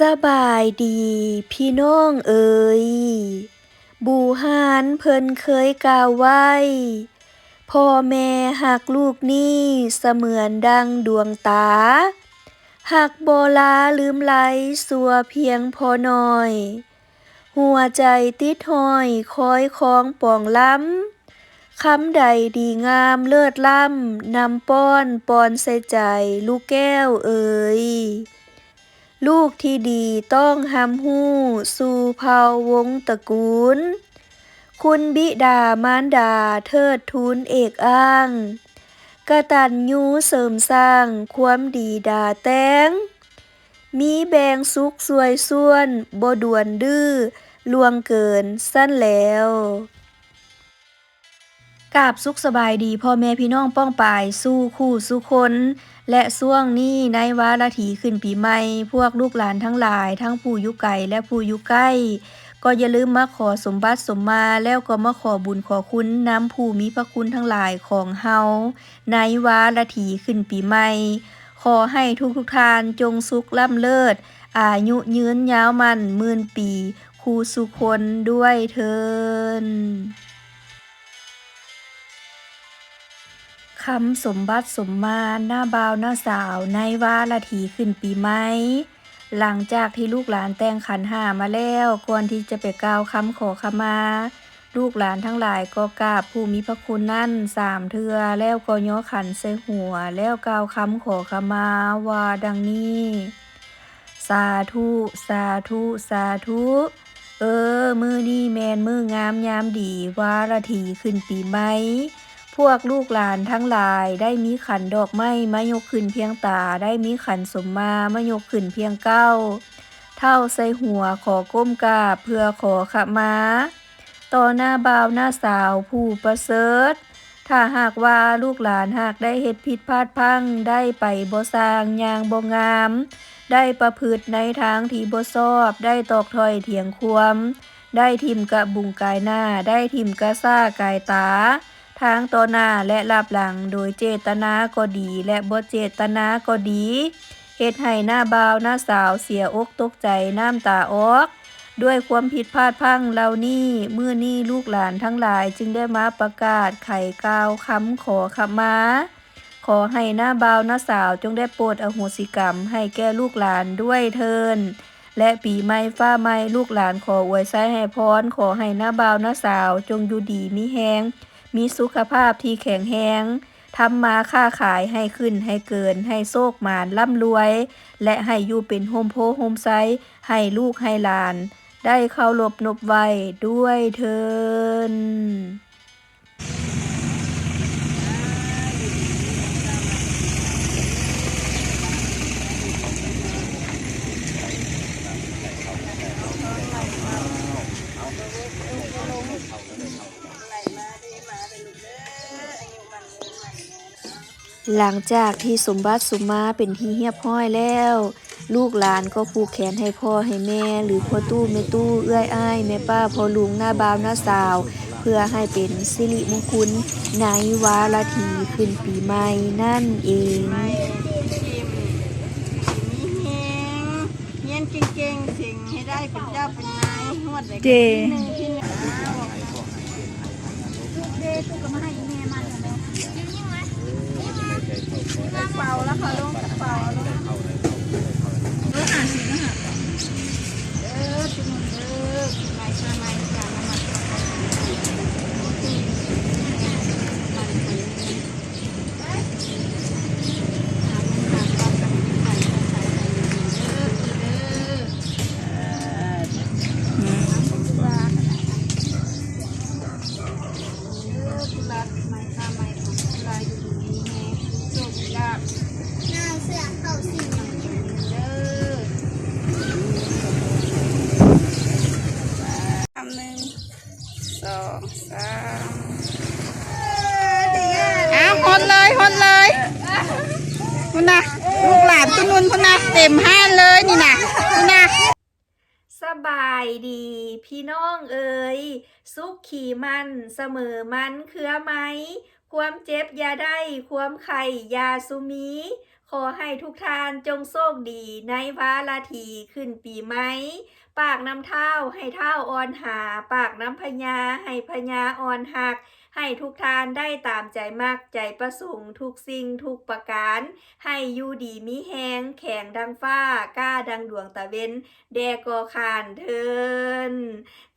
สบายดีพี่น้องเอ๋ยบูหานเพิ่นเคยกล่าวไว้ พ่อแม่หักลูกนี่เสมือนดังดวงตา หักโบลาลืมไหลสัวเพียงพอหน้อย หัวใจติดห้อยคอยคองป่องล้ำคำใดดีงามเลิศล้ำนำป้อนปอนใส่ใจลูกแก้วเอ๋ย ลูกที่ดีต้องหำหู้ สู่เผ่าวงตระกูล คุณบิดามารดาเทิดทูนเอกอ้างกระตัญญูเสริมสร้างความดีดาแตงมีแบงสุขสวยส่วนบ่ด่วนดื้อลวงเกินสั้นแล้ว กาบสุขสบายดีพ่อแม่พี่น้องป้องปายสู้คู่สู้คน และช่วงนี้ในวาระถีขึ้นปีใหม่ พวกลูกหลานทั้งหลาย ทั้งผู้อยู่ไกลและผู้อยู่ใกล้ก็อย่าลืมมาขอสมบัติสมมาแล้วก็มาขอบุญขอคุณน้ำผู้มีพระคุณทั้งหลายของเฮาในวาระถีขึ้นปีใหม่ ขอให้ทุกทุกทานจงสุขล่ำเลิศ อายุยืนยาวมันหมื่นปี คู่สุคนด้วยเทิน คำสมบัติสมมาหน้าบ่าวหน้าสาวในวาระถีขึ้นปีใหม่หลังจากที่ลูกหลานแต่งขันห้ามาแล้วก่อนที่จะไปกล่าวคำขอขมา ลูกหลานทั้งหลายก็กราบผู้มีพระคุณนั่นสามเทือแล้วก็ย่อขันใส่หัว แล้วกล่าวคำขอขมาว่าดังนี้ สาธุสาธุสาธุเออ มือนี่แมนมืองามยามดีวาระถีขึ้นปีใหม่ พวกลูกหลานทั้งหลายได้มีขันดอกไม้มายกขึ้นเพียงตา ได้มีขันสมมามายกขึ้นเพียงเก้า เท่าใส่หัวขอก้มกราบเพื่อขอขมาต่อหน้าบ่าวหน้าสาวผู้ประเสริฐ ถ้าหากว่าลูกหลานหากได้เฮ็ดผิดพลาดพัง ได้ไปบ่สร้างยางบ่งาม ได้ประพฤติในทางที่บ่ชอบ ได้ตอกถอยเถียงควม ได้ทิมกะบุงกายหน้า ได้ทิมกะซ่ากายตา ทางต่อหน้าและลับหลังโดยเจตนาก็ดีและบ่เจตนาก็ดีเฮ็ดให้หน้าบ่าวหน้าสาวเสียอกตกใจน้ำตาออก ด้วยความผิดพลาดพังเหล่านี้มื้อนี้ลูกหลานทั้งหลายจึงได้มาประกาศไข่กาวคำขอขมาขอให้หน้าบ่าวหน้าสาวจงได้โปรดอโหสิกรรมให้แก่ลูกหลานด้วยเทินและปีใหม่ฟ้าใหม่ลูกหลานขออวยไส้ให้พรขอให้หน้าบ่าวหน้าสาวจงอยู่ดีมีแฮง มีสุขภาพที่แข็งแรงทำมาค้าขายให้ขึ้นให้เกิน ให้โชคมานร่ำรวย และให้อยู่เป็นโฮมโพโฮมไซให้ลูกให้หลาน ได้เข้ารบนบไว้ด้วยเทิน หลังจากที่สมบัติสมมาเป็นที่เรียบร้อยแล้ว ลูกหลานก็ผูกแขนให้พ่อให้แม่ หรือพ่อตู้แม่ตู้เอื้อยอ้ายแม่ป้าพ่อลุงหน้าบ่าวหน้าสาว เพื่อให้เป็นสิริมงคลในวาระทีขึ้นปีใหม่นั่นเองไม่ชิมมีเฮงเฮียนเก่งๆสิ่งให้ได้เป็นเจ้าเป็นนายนวดเลยเจที่หนึ่ง เป่าแล้วค่ะลงเป่าลงเอออะสินะเออจุ่มเออม่ใช่ไม่ใช่มามา เต็มห้านเลยนี่นะคุณนะสบายดี พี่น้องเอ๋ยสุขขี่มันเสมอมันเครือไหม ความเจ็บยาได้ ความไข่ยาสุมี ขอให้ทุกทานจงโชคดีในวาลาทีขึ้นปีไหม ปากน้ำเท้าให้เท้าอ่อนหา ปากน้ำพญาให้พญาอ่อนหัก ให้ทุกทานได้ตามใจมากใจประสงค์ทุกสิ่งทุกประการ ให้อยู่ดีมีแหงแข็งดังฟ้ากล้าดังดวงตะเวนแดกอคานเทิน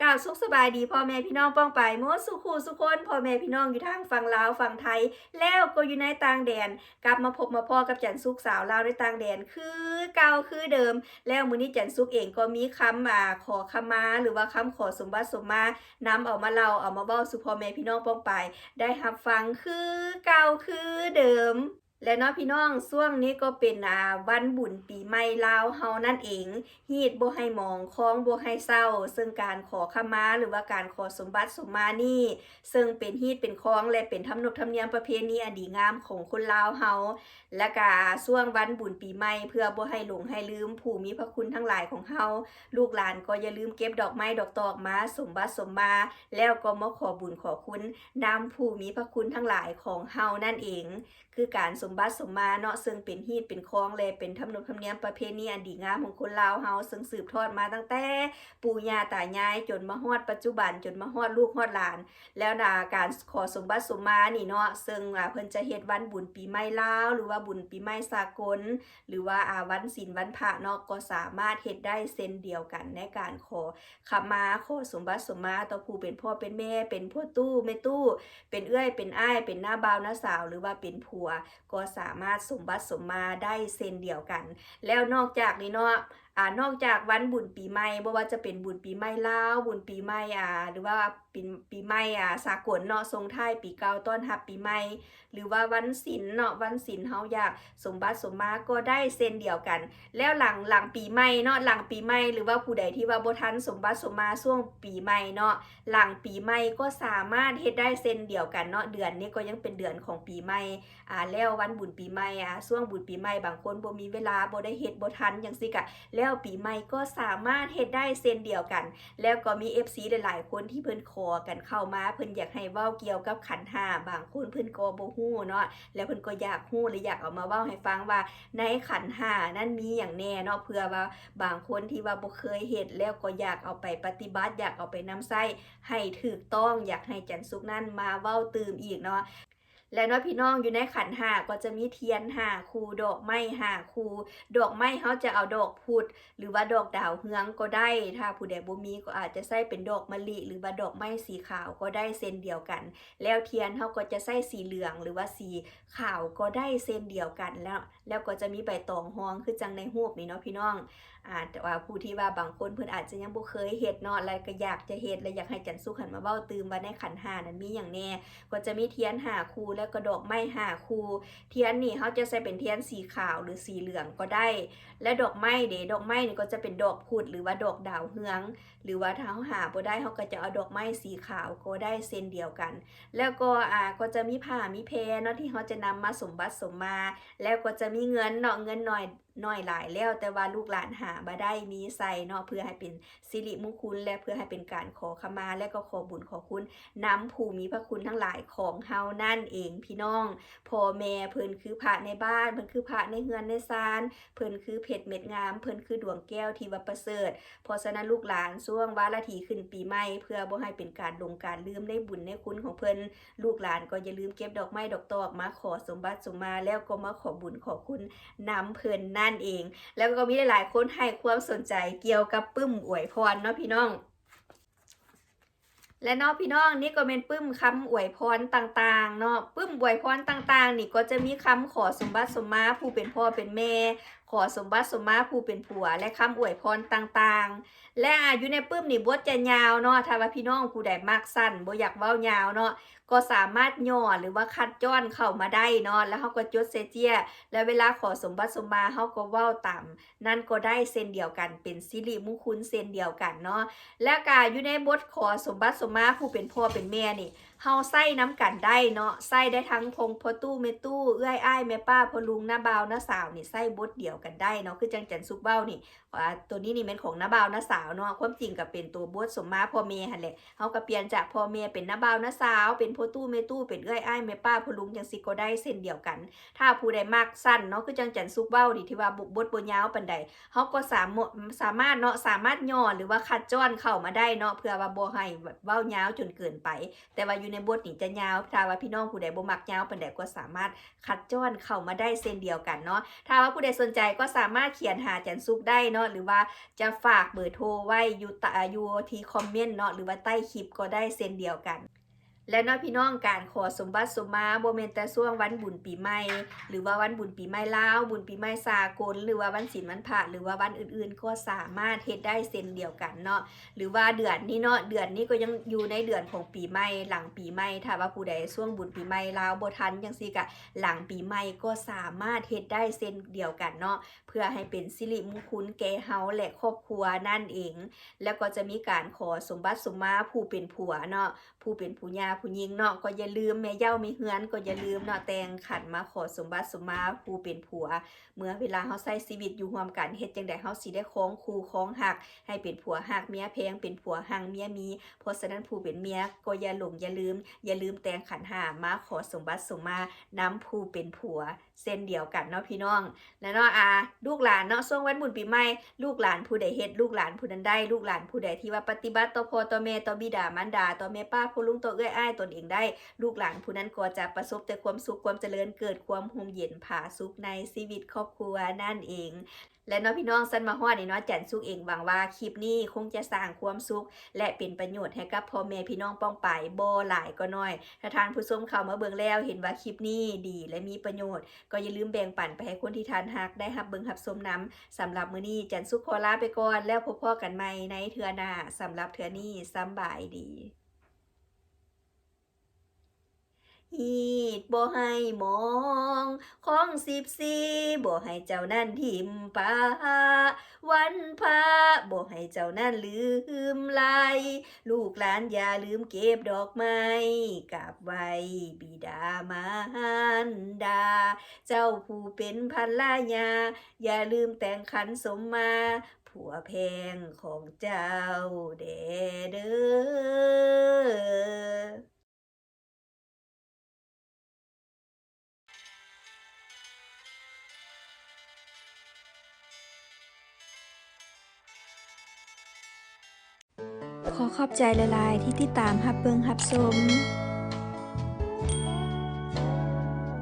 กล่าวสุขสบายดีพ่อแม่พี่น้องป้องไปโมดสุขูสุคนพ่อแม่พี่น้องอยู่ทางฝั่งลาวฝั่งไทย แล้วก็อยู่ในต่างแดน กลับมาพบมาพ่อกับจันสุกสาวลาวในต่างแดนคือเก่าคือเดิม แล้วมื้อนี้จันสุกเองก็มีคำอ่าขอขมา หรือว่าคำขอสมบัติสมมานำเอามาเล่าเอามาเว้าสู่พ่อแม่พี่น้องป้องไปได้รับฟังคือเก่าคือเดิม และเนาะพี่น้องช่วงนี้ก็เป็นอ่าวันบุญปีใหม่ลาวเฮานั่นเองฮีดบ่ให้มองคองบ่ให้เศร้า ซึ่งการขอขมาหรือว่าการขอสมบัติสมมานี่ ซึ่งเป็นฮีดเป็นคองและเป็นธรรมนบธรรมเนียมประเพณีอันดีงามของคนลาวเฮาและกาช่วงวันบุญปีใหม่เพื่อบ่ให้หลงให้ลืมผู้มีพระคุณทั้งหลายของเฮาลูกหลานก็อย่าลืมเก็บดอกไม้ดอกตอกมาสมบัติสมมา แล้วก็มาขอบุญขอคุณนำผู้มีพระคุณทั้งหลายของเฮานั่นเอง คือการสมบัติสมมาเนาะซึ่งเป็นฮีตเป็นคองและเป็นธรรมนบธรรมเนียมประเพณีอันดีงามของคนลาวเฮาซึ่งสืบทอดมาตั้งแต่ปู่ย่าตายายจนมาฮอดปัจจุบันจนมาฮอดลูกฮอดหลาน แล้วนาการขอสมบัติสมมานี่เนาะซึ่งเพิ่นจะเฮ็ดวันบุญปีใหม่ลาวหรือว่าบุญปีใหม่สากล หรือว่าอาวันศีลวันพระเนาะก็สามารถเฮ็ดได้เส้นเดียวกันในการขอขมาขอสมบัติสมมาต่อผู้เป็นพ่อเป็นแม่เป็นพ่อตู้แม่ตู้ เป็นเอื้อยเป็นอ้ายเป็นหน้าบ่าวหน้าสาว หรือว่าเป็นผัวก็สามารถสมบัติสมมาได้เซนเดียวกัน แล้วนอกจากนี้เนาะ อนอกจากวันบุญปีใหม่บ่ว่าจะเป็นบุญปีใหม่ลาวบุญปีใหม่อ่าหรือว่าปีปีใหม่อ่าสากลเนาะทรงไทยปีเก่าต้อนรับปีใหม่หรือว่าวันศีลเนาะวันศีลเฮาอยากสมบัติสมมาก็ได้เส้นเดียวกัน แล้วหลังหลังปีใหม่เนาะหลังปีใหม่หรือว่าผู้ใดที่ว่าบ่ทันสมบัติสมมาช่วงปีใหม่เนาะหลังปีใหม่ก็สามารถเฮ็ดได้เส้นเดียวกันเนาะเดือนนี้ก็ยังเป็นเดือนของปีใหม่อ่าแล้ววันบุญปีใหม่อ่าช่วงบุญปีใหม่บางคนบ่มีเวลาบ่ได้เฮ็ดบ่ทันจังซี่กะแล้วปีใหม่ก็สามารถเฮ็ดได้เส้นเดียวกัน แล้วก็มี FC หลายๆคนที่เพิ่นขอกันเข้ามาเพิ่นอยากให้เว้าเกี่ยวกับขันห้าบางคนเพิ่นก็บ่ฮู้เนาะแล้วเพิ่นก็อยากฮู้หรือยากเอามาเว้าให้ฟังว่าในขันห้านั้นมีอย่างแน่เนาะเพื่อว่าบางคนที่ว่าบ่เคยเฮ็ดแล้วก็อยากเอาไปปฏิบัติ อยากเอาไปนำใช้ให้ถูกต้องอยากให้จันสุกนั้นมาเว้าตื่มอีกเนาะ และเนาะพี่น้องอยู่ในขันหาก็จะมีเทียนหาคูดอกไม้หาคูดอกไม้เขาจะเอาดอกพุดหรือว่าดอกดาวเฮืองก็ได้ ถ้าผู้ใดบ่มีก็อาจจะใส่เป็นดอกมะลิหรือว่าดอกไม้สีขาวก็ได้เส้นเดียวกัน แล้วเทียนเขาก็จะใส่สีเหลืองหรือว่าสีขาวก็ได้เส้นเดียวกันแล้ว แล้วก็จะมีใบตองห้องคือจังในรูปนี้เนาะพี่น้องอ่าแต่ว่าผู้ที่ว่าบางคนเพิ่นอาจจะยังบ่เคยเฮ็ดเนาะแล้วก็อยากจะเฮ็ดและอยากให้จันสุขันมาเว้าตืมว่าในขันหานั้นมีอย่างแน่ก็จะมีเทียนหาคูแล้วก็ดอกไม้หาคูเทียนนี่เขาจะใส่เป็นเทียนสีขาวหรือสีเหลืองก็ได้ และดอกไม้เดดอกไม้นี่ก็จะเป็นดอกพุดหรือว่าดอกดาวเฮือง หรือว่าถ้าเขาหาบ่ได้เขาก็จะเอาดอกไม้สีขาวก็ได้เส้นเดียวกัน แล้วก็อ่าก็จะมีผ้ามีเพเนาะที่เขาจะนำมาสมบัติสมมา แล้วก็จะมีเงินเนาะเงินหน่อยน่อยหลายแล้วแต่ว่าลูกหลานหาบ่ได้มีใส่เนาะเพื่อให้เป็นสิริมงคลและเพื่อให้เป็นการขอขมาและก็ขอบุญขอคุณน้ำผูมีพระคุณทั้งหลายของเฮานั่นเองพี่น้องพ่อแม่เพิ่นคือพระในบ้านเพิ่นคือพระในเฮือนในศาลเพิ่นคือเพชรเม็ดงาม เพิ่นคือดวงแก้วที่ว่าประเสริฐเพราะฉะนั้นลูกหลานช่วงวาระทีขึ้นปีใหม่เพื่อบ่ให้เป็นการลงการลืมในบุญในคุณของเพิ่นลูกหลานก็อย่าลืมเก็บดอกไม้ดอกตอกมาขอสมบัติสมมาแล้วก็มาขอบุญขอคุณน้ำเพิ่นนั่นเอง แล้วก็มีหลายๆคนให้ความสนใจเกี่ยวกับปึ้มอวยพรเนาะพี่น้อง และเนาะพี่น้องนี่ก็เป็นปึ้มคำอวยพรต่างๆเนาะปึ้มอวยพรต่างๆ นี่ก็จะมีคำขอสมบัติสมมาผู้เป็นพ่อเป็นแม่ ขอสมบัติสมมาผู้เป็นผัว และคำอวยพรต่างๆ และอายู่ในปึ้มนี่บทจะยาวเนาะถ้าว่าพี่น้องผู้ใดมักสั้นบ่อยากเว้ายาวเนาะก็สามารถย่อหรือว่าคัดจ้อนเข้ามาได้เนาะแล้วเขาก็จดเซเจีย แล้วเวลาขอสมบัติสมมาเขาก็เว้าต่ำนั่นก็ได้เส้นเดียวกันเป็นสิริมงคลเส้นเดียวกันเนาะและกาอยู่ในบทขอสมบัติสมมาผู้เป็นพ่อเป็นแม่นี่ เฮาใส่น้ำกันได้เนาะใส่ได้ทั้งพงพอตู้เมตู้เอื้อยอ้ายแม่ป้าพอลุงน้าบ่าวน้าสาวนี่ใส่บดเดียวกันได้เนาะคือจังจันซุกเบ้านี่ว่าตัวนี้นี่เป็นของน้าบ่าวน้าสาวเนาะความจริงก็เป็นตัวบดสมมาพ่อเมหั่นแหละเฮาก็เปลี่ยนจากพ่อเมย์เป็นน้าบ่าวน้าสาว เป็นพอตู้เมตู้เป็นเอื้อยอ้ายแม่ป้าพอลุงจังสิก็ได้เส้นเดียวกัน ถ้าผู้ใดมักสั้นเนาะคือจังจันซุกเบ้านี่ที่ว่าบุบดบ่ยาวปานใดเฮาก็สามารถสามารถเนาะสามารถย่อหรือว่าคัดจ้อนเข้ามาได้เนาะเพื่อว่าบ่ให้แบบเว้ายาวจนเกินไป แต่ว่าอยู่ในบทนี่จะยาว ถ้าว่าพี่น้องผู้ใดบ่มักยาวปานใดก็สามารถคัดจ้อนเข้ามาได้เส้นเดียวกันเนาะ ถ้าว่าผู้ใดสนใจก็สามารถเขียนหาจันซุกได้เนาะ หรือว่าจะฝากเบอร์โทรไว้อยู่ตอยู่ที่คอมเมนต์เนาะ หรือว่าใต้คลิปก็ได้เส้นเดียวกัน และเนาะพี่น้องการขอสมบัติสมมาบ่แม่นแต่ช่วงวันบุญปีใหม่ หรือว่าวันบุญปีใหม่ลาว บุญปีใหม่สากล หรือว่าวันศีลวันพระหรือว่าวันอื่นๆ ก็สามารถเฮ็ดได้เส้นเดียวกันเนาะหรือว่าเดือนนี้เนาะเดือนนี้ก็ยังอยู่ในเดือนของปีใหม่หลังปีใหม่ถ้าว่าผู้ใดช่วงบุญปีใหม่ลาวบ่ทันจังซี่ก็หลังปีใหม่ก็สามารถเฮ็ดได้เส้นเดียวกันเนาะเพื่อให้เป็นสิริมงคลแก่เฮาและครอบครัวนั่นเอง แล้วก็จะมีการขอสมบัติสมมาผู้เป็นผัวเนาะผู้เป็นผู้ยาผู้หญิงเนาะก็อย่าลืมแม่เย้ามีเฮือนก็อย่าลืมเนาะแต่งขันมาขอสมบัติสมมาผู้เป็นผัว เมื่อเวลาเฮาใช้ชีวิตอยู่ร่วมกันเฮ็ดจังได๋เฮาสิได้ครองคู่ครองหัก ให้เป็นผัวหักเมียแพงเป็นผัวหังเมียมี เพราะฉะนั้นผู้เป็นเมียก็อย่าหลงอย่าลืม อย่าลืมแต่งขันหามาขอสมบัติสมมานำผู้เป็นผัวเส้นเดียวกันเนาะพี่น้องและเนาะอาลูกหลานเนาะช่วงวันบุญปีใหม่ลูกหลานผู้ใดเฮ็ดลูกหลานผู้นั้นได้ ลูกหลานผู้ใดที่ว่าปฏิบัติต่อพ่อต่อแม่ต่อบิดามารดาต่อแม่ป้าผู้ลุงต่อเอื้อยอ้ายตนเองได้ ลูกหลานผู้นั้นก็จะประสบแต่ความสุขความเจริญเกิดความห่มเย็นผาสุขในชีวิตครอบครัวนั่นเอง และเนาะพี่น้องสันมาฮอดนี่เนาะจันสุกเองหวังว่าคลิปนี้คงจะสร้างความสุข และเป็นประโยชน์ให้กับพ่อแม่พี่น้องป้องไปบ่หลายก็น้อย ถ้าทานผู้ชมเข้ามาเบิ่งแล้ว เห็นว่าคลิปนี้ดีและมีประโยชน์ ก็อย่าลืมแบ่งปันไปให้คนที่ทานฮักได้รับเบิ่งรับชมนํสำหรับมื้อนี้จันสุขขอลาไปก่อนแล้วพบพ่อกันใหม่ในเทื่อหน้าสำหรับเทื่อนี้สำบายดี ฮีดบ่ให้มองของสิบสี่บ่ให้เจ้านั่นทิมปาวันพระบ่ให้เจ้านั่นลืมไหลลูกหลานอย่าลืมเก็บดอกไม้กราบไว้บิดามารดา เจ้าผู้เป็นภรรยาอย่าลืมแต่งขันสมมาผัวแพงของเจ้าแดเด้อ ขอขอบใจหลาย ๆ ที่ติดตามฮับเบิงฮับสม